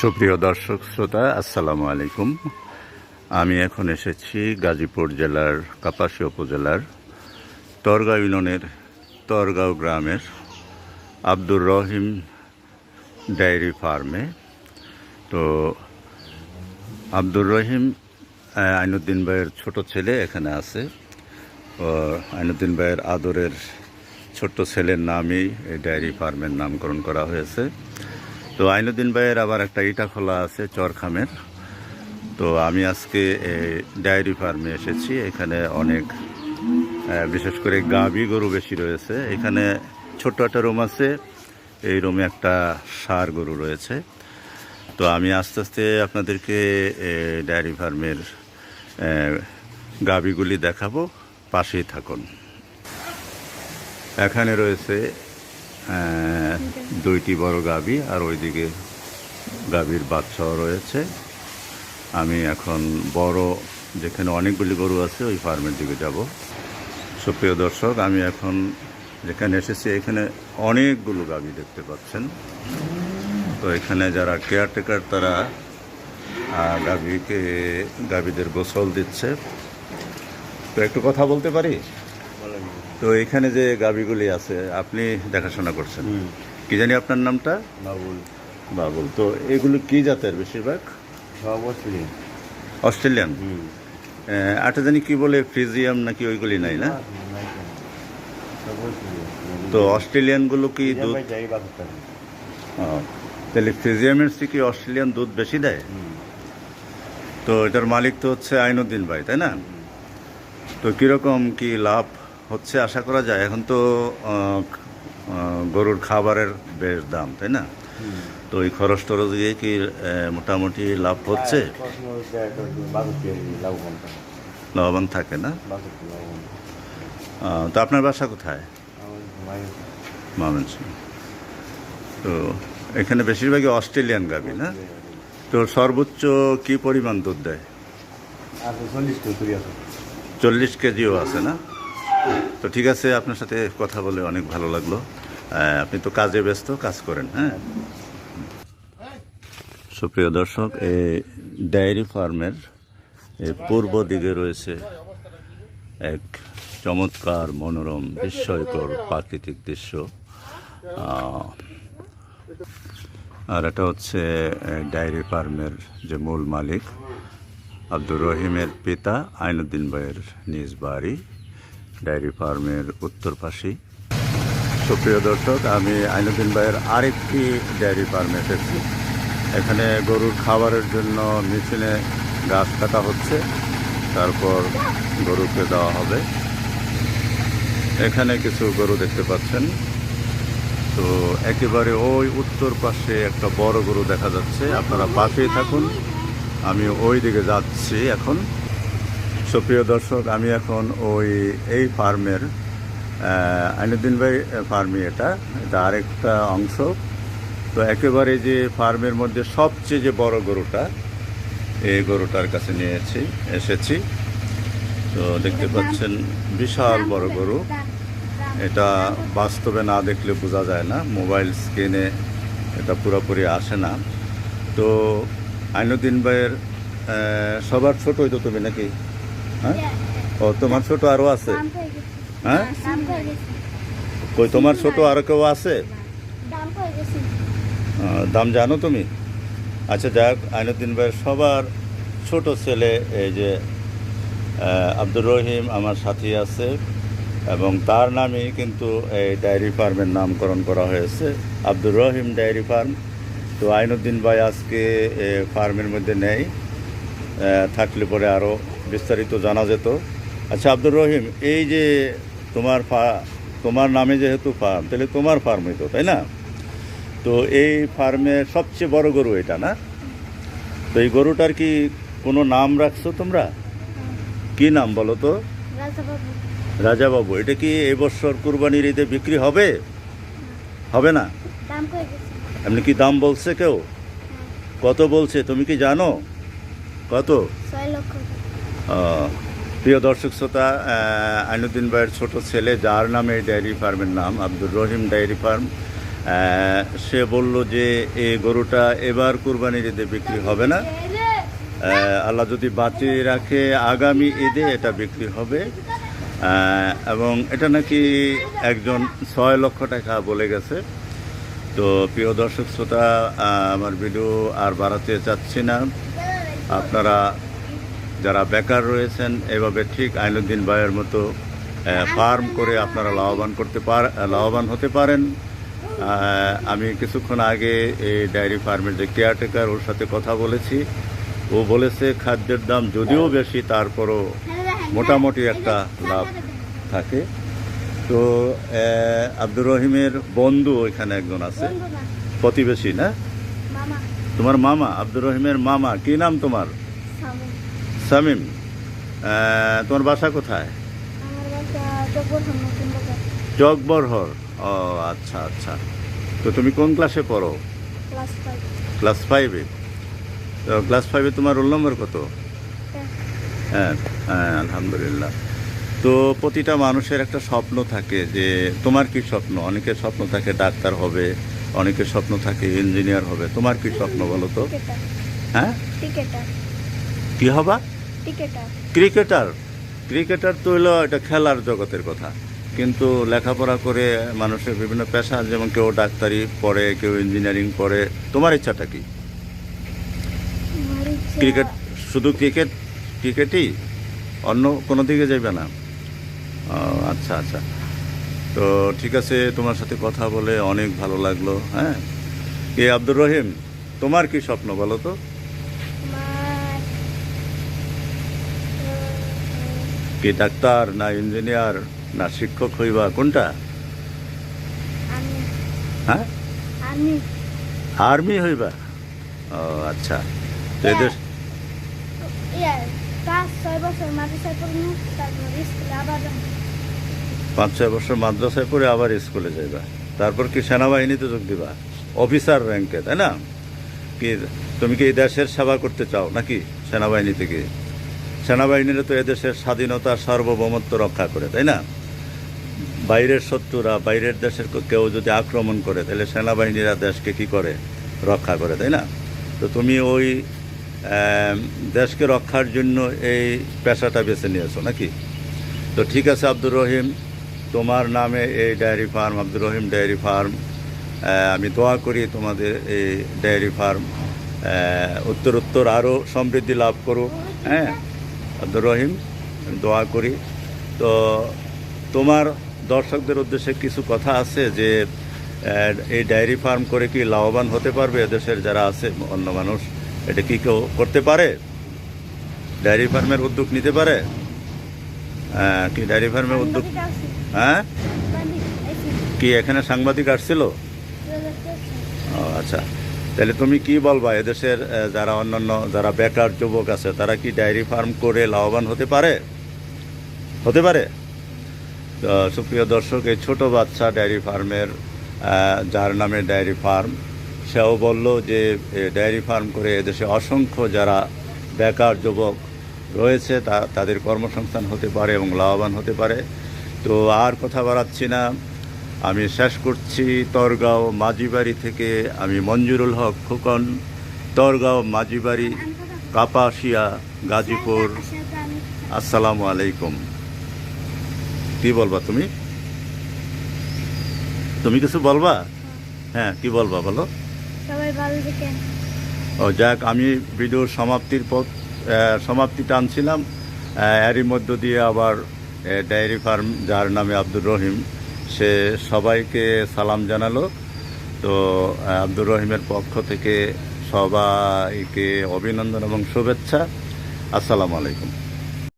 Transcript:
সুপ্রিয় দর্শক শ্রোতা, আসসালামু আলাইকুম। আমি এখন এসেছি গাজীপুর জেলার কাপাসী উপজেলার তরগাঁও ইউনিয়নের তরগাঁও গ্রামের আব্দুর রহিম ডায়েরি ফার্মে। তো আব্দুর রহিম আইনুদ্দিন ভাইয়ের ছোট ছেলে এখানে আছে। ও, আইনুদ্দিন ভাইয়ের আদরের ছোট্ট ছেলের নামই এই ডায়েরি ফার্মের নামকরণ করা হয়েছে। তো আইনুদ্দিন ভাইয়ের আবার একটা ইটা খোলা আছে চরখামের তো আমি আজকে ডায়েরি ফার্মে এসেছি, এখানে অনেক বিশেষ করে গাভী গরু বেশি রয়েছে। এখানে ছোট্ট একটা রুম আছে, এই রুমে একটা সার গরু রয়েছে। তো আমি আস্তে আস্তে আপনাদেরকে ডায়েরি ফার্মের গাভীগুলি দেখাবো, পাশেই থাকুন। এখানে রয়েছে দুইটি বড় গাভী আর ওইদিকে গাভীর বাচ্চাও রয়েছে। আমি এখন বড়, যেখানে অনেকগুলি গরু আছে, ওই ফার্মের দিকে যাব। সুপ্রিয় দর্শক, আমি এখন যেখানে এসেছি, এখানে অনেকগুলো গাভী দেখতে পাচ্ছেন। তো এখানে যারা কেয়ারটেকার, তারা গাভীকে, গাভীদের গোসল দিচ্ছে। তো একটু কথা বলতে পারি? তো এখানে যে গাভীগুলি আছে আপনি দেখাশোনা করছেন। কি জানি আপনার নামটা? বাবুল। বাবুল। তো এগুলো কি জাতের বেশিরভাগ? সব অস্ট্রেলিয়ান। অস্ট্রেলিয়ান? আহ, একটা জানি কি বলে ফ্রিজিয়াম নাকি ওইগুলি নাই না? তো অস্ট্রেলিয়ানগুলো কি দুধ? তাহলে ফ্রিজিয়ামের কি অস্ট্রেলিয়ান দুধ বেশি দেয়? তো এটার মালিক তো হচ্ছে আইনুদ্দিন ভাই তাই না? তো কীরকম কি লাভ হচ্ছে আশা করা যায় এখন তো গরুর খাবারের বেশ দাম তাই না? তো ওই খরচ টরচ দিয়ে কি মোটামুটি লাভ হচ্ছে? লাভবান লাভবান থাকে না? তো আপনার বাসা কোথায়? আমার তো এখানে বেশিরভাগই অস্ট্রেলিয়ান গাবি না? তো সর্বোচ্চ কি পরিমাণ দুধ দেয়? চল্লিশ কেজিও আছে না? তো ঠিক আছে, আপনার সাথে কথা বলে অনেক ভালো লাগল। আপনি তো কাজে ব্যস্ত, কাজ করেন হ্যাঁ? সুপ্রিয় দর্শক এই ডায়েরি ফার্মের পূর্ব দিকে রয়েছে এক চমৎকার, মনোরম, বিস্ময়কর প্রাকৃতিক দৃশ্য। আর এটা হচ্ছে ডায়েরি ফার্মের যে মূল মালিক, আব্দুর রহিমের পিতা আইনুদ্দিন ভাইয়ের নিজ বাড়ি। ফার্মের উত্তর পাশেই। সুপ্রিয় দর্শক, আমি আইনুদ্দিন ভাইয়ের আরেকটি ডায়েরি ফার্মে এসেছি। এখানে গরুর খাবারের জন্য মেশিনে গাছ কাটা হচ্ছে। তারপর গরুকে দেওয়া হবে। এখানে কিছু গরু দেখতে পাচ্ছেন। তো একেবারে ওই উত্তর পাশে একটা বড় গরু দেখা যাচ্ছে। আপনারা পাশেই থাকুন। আমি ওই দিকে যাচ্ছি এখন। সুপ্রিয় দর্শক, আমি এখন ওই এই ফার্মের আইনুদ্দিন ভাই ফার্মই এটা এটা আরেকটা অংশ। তো একেবারে যে ফার্মের মধ্যে সবচেয়ে যে বড় গরুটা, এই গরুটার কাছে নিয়েছি এসেছি তো দেখতে পাচ্ছেন, বিশাল বড় গরু। এটা বাস্তবে না দেখলে বোঝা যায় না, মোবাইল স্ক্রিনে এটা পুরোপুরি আসে না। তো আইনুদ্দিন ভাইয়ের সবার ছোটই তো তুমি নাকি? হ্যাঁ? ও, তোমার ছোট আরও আছে? হ্যাঁ? কই, তোমার ছোট আরও কেউ আছে? দাম জানো তুমি? আচ্ছা যাক আইনুদ্দিন ভাইয়ের সবার ছোট ছেলে, এই যে আব্দুর রহিম আমার সাথী আছে, এবং তার নামেই কিন্তু এই ডায়েরি ফার্মের নামকরণ করা হয়েছে, আব্দুর রহিম ডায়েরি ফার্ম। তো আইনুদ্দিন ভাই আজকে ফার্মের মধ্যে নেই থাকলে পরে আরও বিস্তারিত জানা যেত। আচ্ছা আব্দুর রহিম এই যে তোমার ফা- তোমার নামে যেহেতু ফার্ম তাহলে তোমার ফার্মই তো তাই না? তো এই ফার্মের সবচেয়ে বড় গরু এটা না? তো এই গরুটার কি কোনো নাম রাখছো তোমরা? কি নাম বলো তো? রাজাবাবু। এটা কি এবছর কুরবানির ঈদে বিক্রি হবে? হবে না? এমনি কি দাম বলছে কেউ? কত বলছে তুমি কি জানো? কত? আহ, প্রিয় দর্শক শ্রোতা আইনুদ্দিন ভাইয়ের ছোট ছেলে, যার নামে এই ডায়েরি ফার্মের নাম, আব্দুর রহিম ডায়েরি ফার্ম সে বলল যে এই গরুটা এবার কুরবানির ঈদে বিক্রি হবে না। আল্লাহ যদি বাঁচিয়ে রাখে, আগামী ঈদে এটা বিক্রি হবে। এবং এটা নাকি একজন ছয় লক্ষ টাকা বলে গেছে। তো প্রিয় দর্শক শ্রোতা আমার ভিডিও আর বাড়াতে চাচ্ছি না। আপনারা যারা বেকার রয়েছেন এভাবে ঠিক আইনুদ্দিন ভাইয়ের মতো ফার্ম করে আপনারা লাভবান করতে পার লাভবান হতে পারেন। আমি কিছুক্ষণ আগে এই ডায়েরি ফার্মের যে কেয়ারটেকার ওর সাথে কথা বলেছি। ও বলেছে খাদ্যের দাম যদিও বেশি তারপরও মোটামুটি একটা লাভ থাকে। তো আব্দুর রহিমের বন্ধু ওইখানে একজন আছে। প্রতিবেশী না? তোমার মামা আব্দুর রহিমের মামা। কি নাম তোমার? সামিম তোমার বাসা কোথায়? জগবরহর ও আচ্ছা আচ্ছা। তো তুমি কোন ক্লাসে পড়ো? ক্লাস ফাইভে। তো ক্লাস ফাইভে তোমার রোল নম্বর কত? হ্যাঁ। হ্যাঁ আলহামদুলিল্লাহ। তো প্রতিটা মানুষের একটা স্বপ্ন থাকে যে তোমার কি স্বপ্ন? অনেকের স্বপ্ন থাকে ডাক্তার হবে অনেকের স্বপ্ন থাকে ইঞ্জিনিয়ার হবে। তোমার কি স্বপ্ন বলো তো? হ্যাঁ? কি হবা? ক্রিকেটার। ক্রিকেটার। তো হলো এটা খেলার জগতের কথা। কিন্তু লেখাপড়া করে মানুষের বিভিন্ন পেশা যেমন কেউ ডাক্তারি পড়ে কেউ ইঞ্জিনিয়ারিং পড়ে তোমার ইচ্ছাটা কি? ক্রিকেট শুধু ক্রিকেট ক্রিকেটই? অন্য কোনো দিকে যাবে না? আচ্ছা আচ্ছা। তো ঠিক আছে তোমার সাথে কথা বলে অনেক ভালো লাগল হ্যাঁ? এ আব্দুর রহিম তোমার কি স্বপ্ন বলো তো আমার কি ডাক্তার না ইঞ্জিনিয়ার না শিক্ষক হইবা? কোনটা? হ্যাঁ? আর্মি হইবা? ও আচ্ছা। এদের পাঁচ ছয় বছর মাদ্রাসায় পড়ুন তারপর স্কুলে আবার যাব। পাঁচ ছয় বছর মাদ্রাসায় পড়ে আবার স্কুলে যাইবা। তারপর কি সেনাবাহিনীতে যোগ দিবা? অফিসার র্যাঙ্কে তাই না? কি তুমি কি এই দেশের সেবা করতে চাও নাকি সেনাবাহিনী থেকে সেনাবাহিনীরা তো এদেশের স্বাধীনতা সার্বভৌমত্ব রক্ষা করে তাই না? বাইরের শত্রুরা বাইরের দেশের কেউ যদি আক্রমণ করে তাহলে সেনাবাহিনীরা দেশকে কি করে? রক্ষা করে তাই না? তো তুমি ওই দেশকে রক্ষার জন্য এই পেশাটা বেছে নিয়েছো নাকি? তো ঠিক আছে আব্দুর রহিম তোমার নামে এই dairy farm Abdur Rahim dairy farm আমি দোয়া করি তোমাদের এই ডায়েরি ফার্ম আহ, উত্তর উত্তর আরও সমৃদ্ধি লাভ করুক হ্যাঁ? আব্দুর রহিম দোয়া করি। তো তোমার দর্শকদের উদ্দেশ্যে কিছু কথা আছে যে এই ডায়েরি ফার্ম করে কি লাভবান হতে পারবে এদেশের যারা আছে অন্য মানুষ? এটা কি কেউ করতে পারে? ডায়েরি ফার্মের উদ্যোগ নিতে পারে? হ্যাঁ, কি ডায়েরি ফার্মের উদ্যোগ? হ্যাঁ? কি এখানে সাংবাদিক আসছিল। ও আচ্ছা। তাহলে তুমি কি বলবা, এদেশের যারা অন্যান্য, যারা বেকার যুবক আছে, তারা কি ডায়েরি ফার্ম করে লাভবান হতে পারে? হতে পারে। সুপ্রিয় দর্শক, এই ছোট বাচ্চা ডায়েরি ফার্মের যার নামে ডায়েরি ফার্ম, সেও বলল যে ডায়েরি ফার্ম করে এদেশে অসংখ্য যারা বেকার যুবক রয়েছে, তা, তাদের কর্মসংস্থান হতে পারে এবং লাভবান হতে পারে। তো আর কথা বাড়াচ্ছি না। আমি শেষ করছি তরগাঁও মাঝিবাড়ি থেকে আমি মঞ্জুরুল হক খোকন তরগাঁও মাঝিবাড়ি কাপাসিয়া গাজীপুর। আসসালামু আলাইকুম। কি বলবা তুমি? তুমি কিছু বলবা? হ্যাঁ কি বলবা বলো? সবাই ভালো থাকেন। ও যাক আমি ভিডিওর সমাপ্তির পথ সমাপ্তি টানছিলাম। এরই মধ্য দিয়ে আবার ডায়েরি ফার্ম যার নামে আব্দুর রহিম সে সবাইকে সালাম জানালো। তো আব্দুর রহিমের পক্ষ থেকে সবাইকে অভিনন্দন এবং শুভেচ্ছা। আসসালামু আলাইকুম।